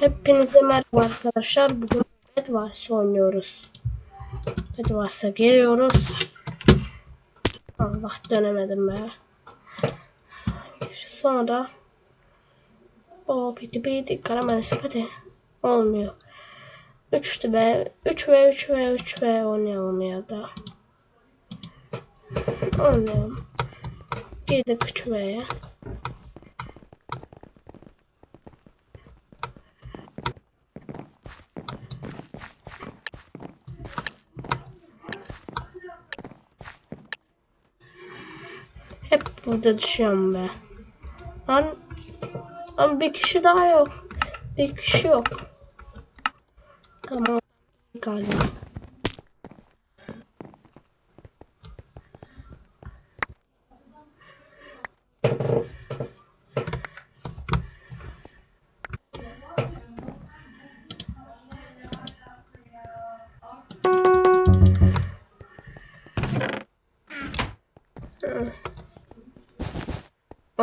Hepinize merhaba arkadaşlar. Bugün Bed Wars oynuyoruz. Bed Wars'a giriyoruz. Allah dönemedim be. Sonra o piti piti karamel sepeti olmuyor. 3'tü be. 3 ve 3 ve 3 ve oynayalım ya da. Oynayalım. Girdik 3 ve'ye. Burada düşüyorum be. Lan, lan bir kişi daha yok. Bir kişi yok. Tamam. Galiba.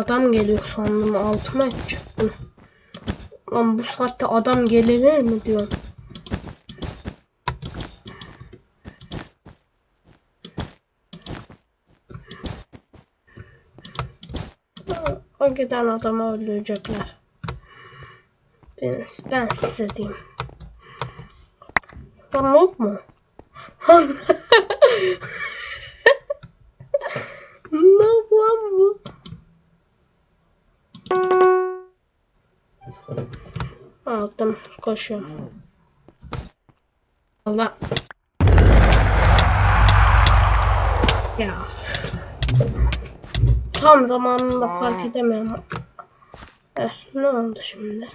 Adam geliyor sandım altıma çıktım. Lan bu saatte adam gelir mi diyor. O giden adamı öldürecekler. Ben, ben size diyeyim. Lan mu? Aldım. Koşuyorum. Allah. Ya. Tam zamanında fark edemiyorum. Eh, ne oldu şimdi?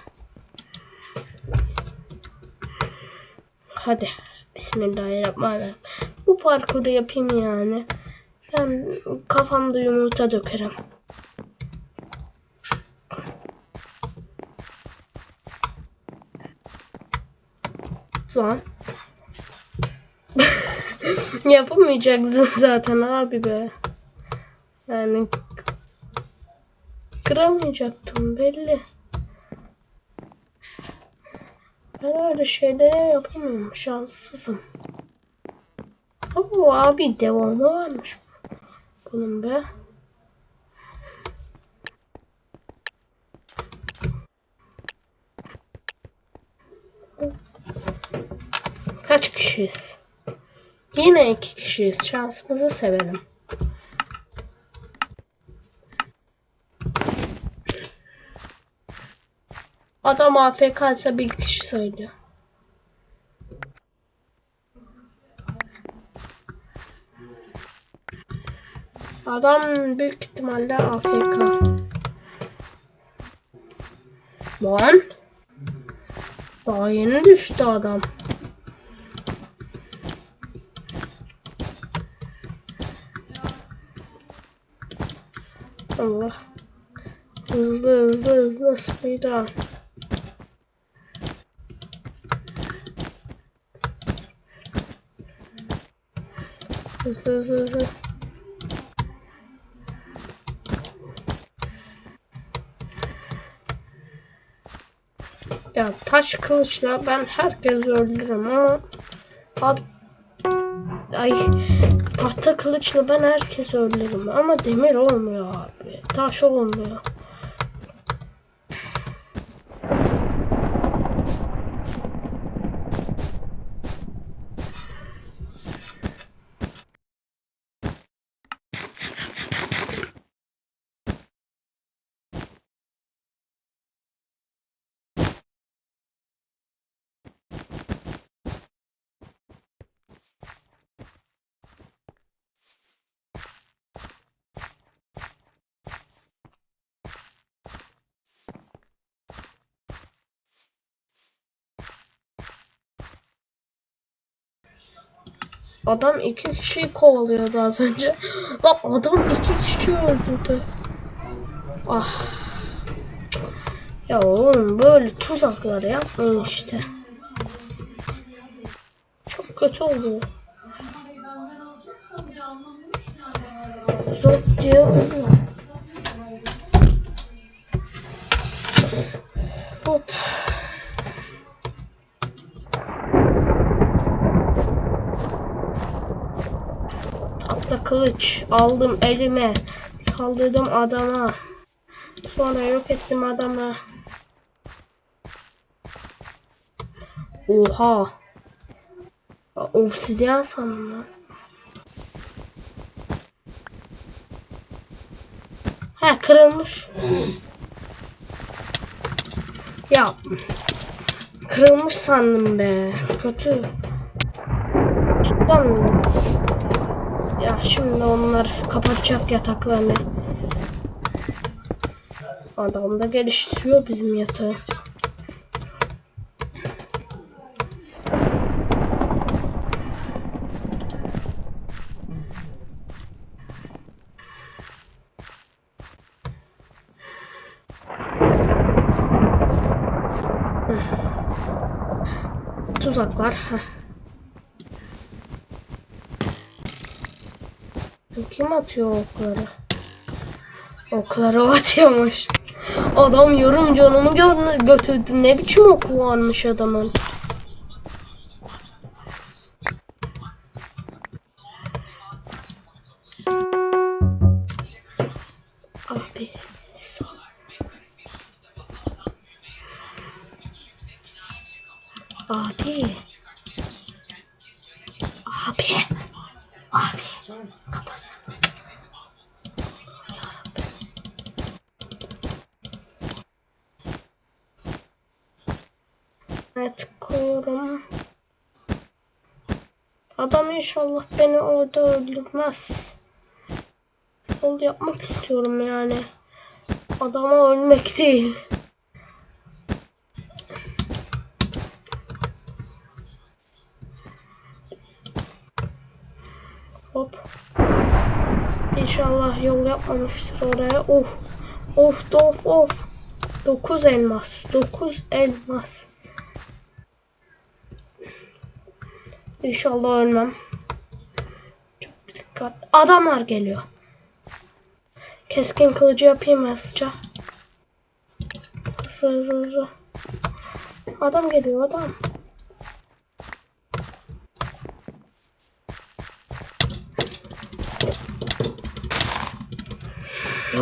Hadi. Bismillahirrahmanirrahim. Bu parkuru yapayım yani. Ben kafamda yumurta dökerim. Lan. Yapamayacaktım zaten abi be. Yani kıramayacaktım belli. Ben öyle şeyleri yapamıyorum. Şanssızım. Oo abi devamı varmış. Bunun be. Kaç kişiyiz? Yine iki kişiyiz. Şansımızı sevelim. Adam AFK ise bir kişi söylüyor. Adam büyük ihtimalle AFK. Lan. Daha yeni düştü adam. Allah. Hızlı hızlı hızlı speedrun. Hızlı hızlı hızlı. Ya taş kılıçla ben herkesi öldürürüm ama Ab Ay tahta kılıçla ben herkesi öldürürüm ama demir olmuyor abi. Taş olmuyor. Adam iki kişiyi kovalıyordu az önce. Lan adam iki kişi öldürdü. Ah. Ya oğlum böyle tuzakları yapmayın işte. Çok kötü oldu. Zot diye ölüyor. Hop. Kılıç aldım elime. Saldırdım adama. Sonra yok ettim adamı. Oha. Obsidyen sandım lan. Ha kırılmış. Ya kırılmış sandım be. Kötü. Cidden. Ya şimdi onlar kapatacak yataklarını. Adam da geliştiriyor bizim yatağı. Tuzaklar. Heh. Kim atıyor okları? Okları o atıyormuş. Adam yorum canımı gö götürdü. Ne biçim oku varmış adamın. İnşallah beni orada öldürmez. Yol yapmak istiyorum yani. Adama ölmek değil. Hop. İnşallah yol yapmamıştır oraya. Of. Of of of. 9 elmas. 9 elmas. İnşallah ölmem. Dikkat. Adamlar geliyor. Keskin kılıcı yapayım hızlıca. Hızlı hızlı hızlı. Adam geliyor adam.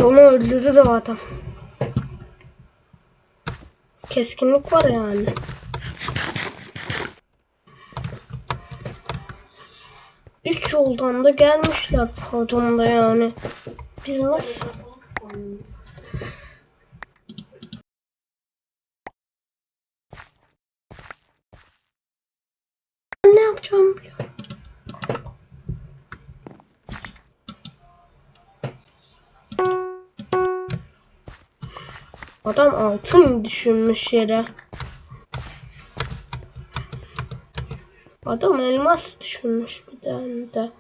Onu öldürür o adam. Keskinlik var yani. Yoldan da gelmişler pardon da yani. Biz nasıl? Ne yapacağım biliyorum. Adam altın düşünmüş yere. Adam elmas düşünmüş de.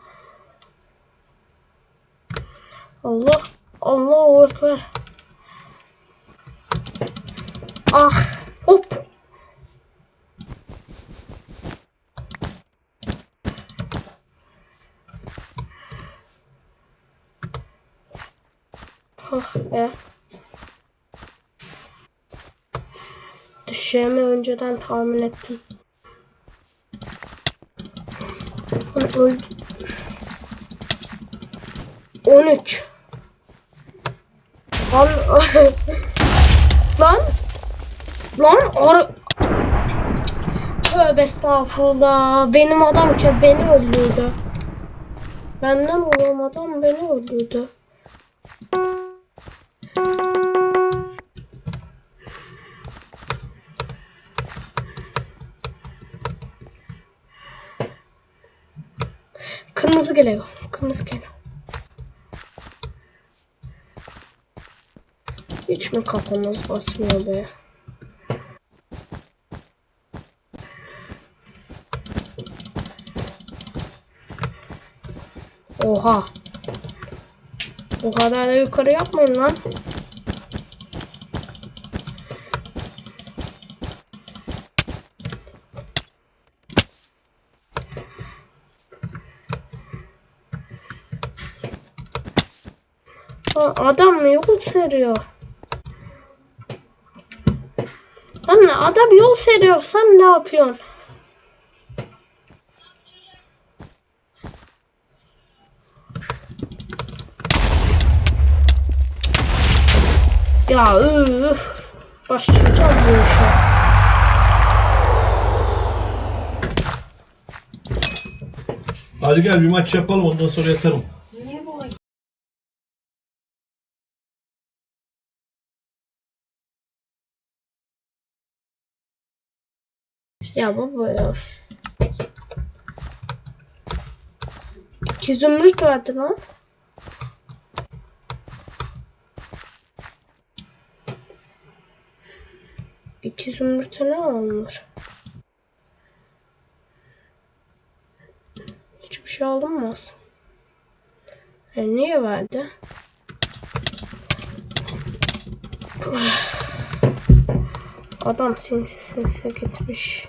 Allah Allahu ekber. Ah hop. Ah be. Düşeceğimi önceden tahmin ettim. 13. Lan lan lan ar Tövbe estağfurullah. Benim adam ki beni öldürdü. Benden olan adam beni öldürdü. Geliyor. Kırmızı geliyor. Hiç mi kafamız basmıyor be? Oha. O kadar da yukarı yapmayın lan. seriyor. Anne adam yol seriyor. Sen ne yapıyorsun? Ya üf. Başlayacağım bu işe. Hadi gel bir maç yapalım ondan sonra yatarım. Ya baba ya. İki zümrüt vardı lan. İki zümrüte ne olmuş? Hiçbir şey alınmaz. E niye verdi? Adam sinsi sinsi gitmiş.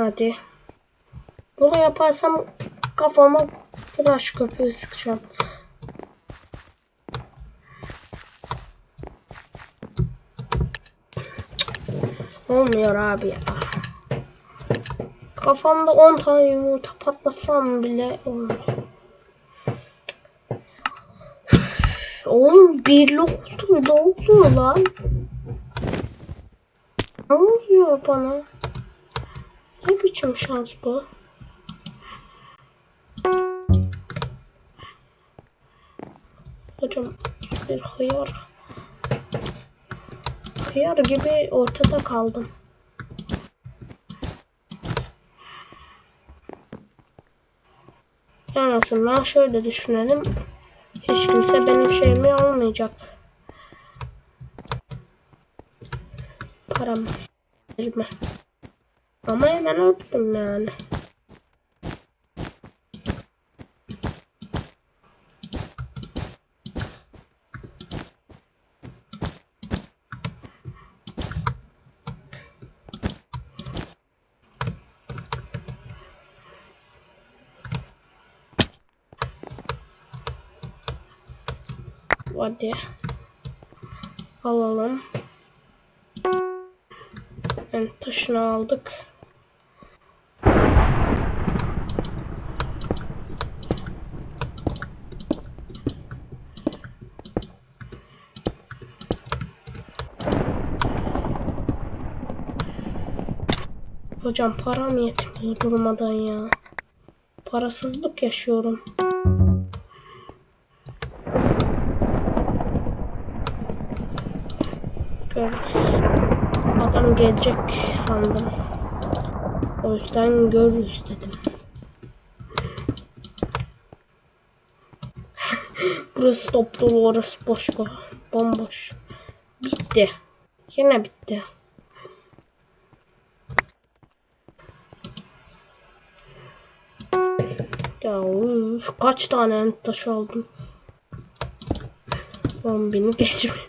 Hadi. Bunu yaparsam kafama tıraş köpüğü sıkacağım. Olmuyor abi ya. Kafamda 10 tane yumurta patlasam bile olmuyor. Oğlum birli oldu. Ne oluyor lan? Ne oluyor bana? Ne biçim şans bu? Hocam bir hıyar. Hıyar gibi ortada kaldım. En azından şöyle düşünelim. Hiç kimse benim şeyimi almayacak. Param verme. Ama hemen öldüm yani. Hadi. Alalım. Yani taşını aldık. Hocam param yetmiyor durmadan ya. Parasızlık yaşıyorum. Adam gelecek sandım. O yüzden görürüz dedim. Burası top dolu, orası boş. Bomboş. Bitti. Yine bitti. Ya üf, kaç tane ent taşı aldım. 10 bini geçmiyor.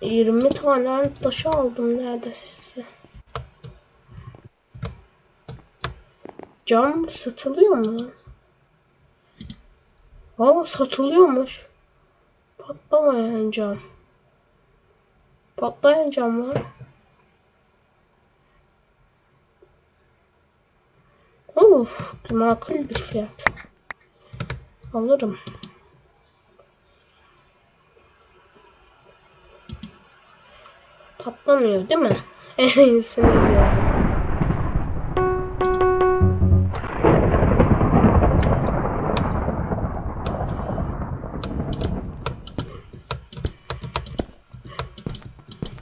20 tane taşı aldım neredeyse. Cam satılıyor mu? Aa satılıyormuş. Patlamayan cam. Patlayan cam var. Of, makul bir fiyat. Alırım. Patlamıyor değil mi? Eminsiniz ya.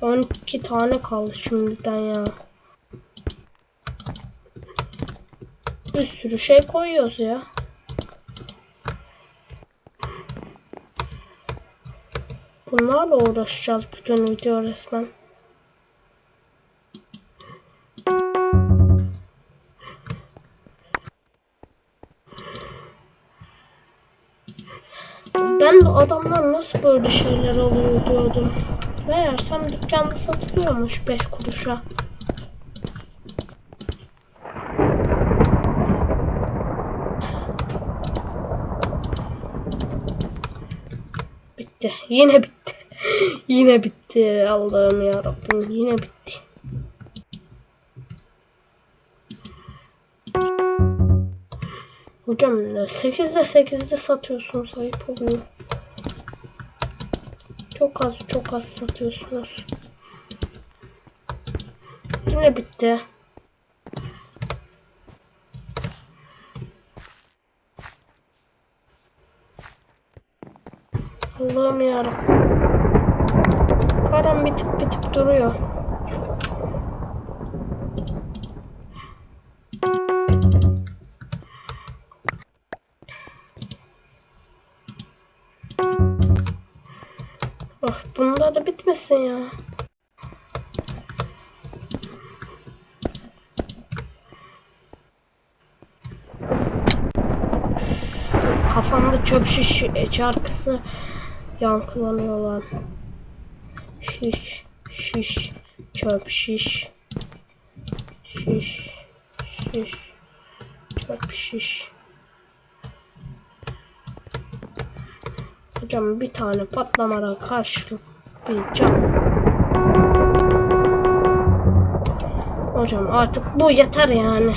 On iki tane kaldı şimdiden ya. Bir sürü şey koyuyoruz ya. Bunlarla uğraşacağız bütün video resmen. Ben de adamlar nasıl böyle şeyler alıyor diyordum. Meğersem dükkanda satılıyormuş 5 kuruşa. Bitti. Yine bitti. Yine bitti. Allah'ım ya Rabbim yine bitti. Hocam 8'de 8'de satıyorsunuz ayıp oluyor. Çok az çok az satıyorsunuz. Yine bitti. Allah'ım yarabbim. Param bitip bitip duruyor. Oh, bunda da bitmesin ya. Kafamda çöp şiş e, şarkısı yankılanıyor lan. Şiş, şiş, çöp şiş. Şiş, şiş, çöp şiş. Hocam bir tane patlamadan karşılık bir can. Hocam artık bu yeter yani.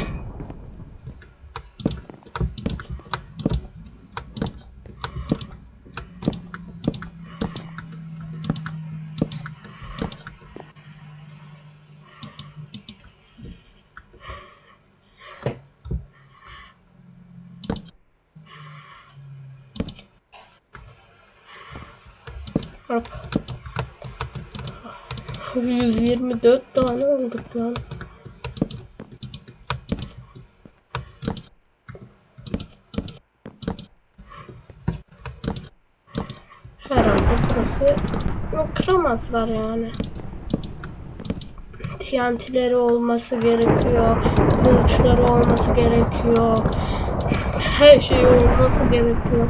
Hop. 124 tane aldık lan. Herhalde burası kıramazlar yani. TNT'leri olması gerekiyor. Kılıçları olması gerekiyor. Her şey olması gerekiyor.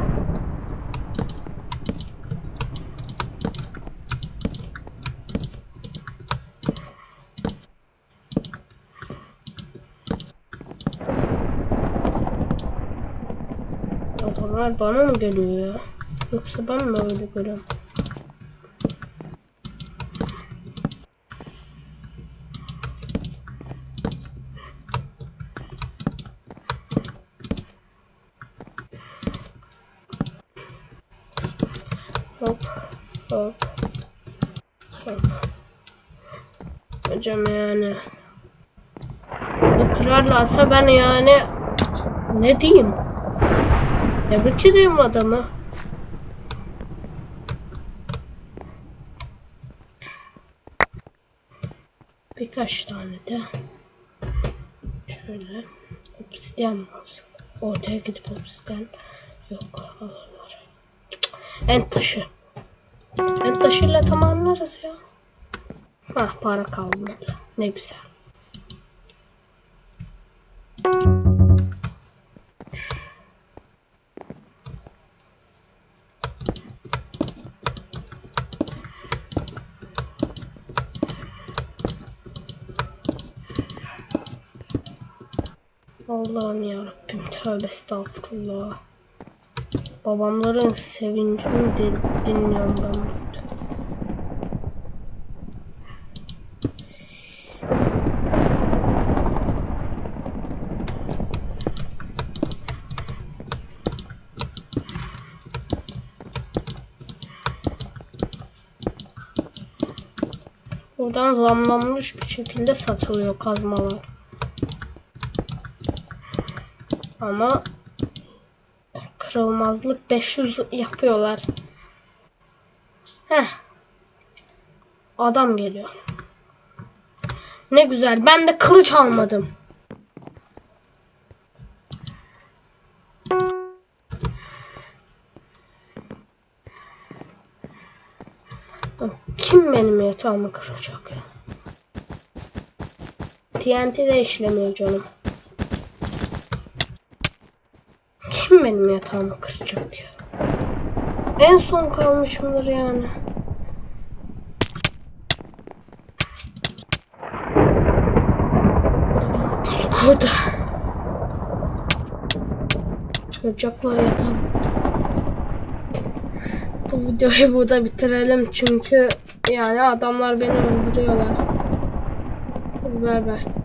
Adamlar bana mı geliyor ya? Yoksa ben mi öyle görüyorum? Hop hop hop. Hocam yani kırarlarsa ben yani ne diyeyim? Tebrik ederim adamı. Birkaç tane de şöyle obsidyen olsun? Ortaya gidip obsidyen yok alırlar. En taşı. En taşıyla tamamlarız ya. Hah para kalmadı. Ne güzel. Allah'ım yarabbim tövbe estağfurullah. Babamların sevincini din- dinliyorum ben burada. Buradan zamlanmış bir şekilde satılıyor kazmalar. Ama kırılmazlık 500 yapıyorlar. Heh. Adam geliyor. Ne güzel. Ben de kılıç almadım. Kim benim yatağımı kıracak ya? TNT de işlemiyor canım. Kim benim yatağımı kıracak ya? En son kalmışımdır yani. Pusu koydu. Kıracaklar yatağımı. Bu videoyu burada bitirelim çünkü yani adamlar beni öldürüyorlar. Bay bay.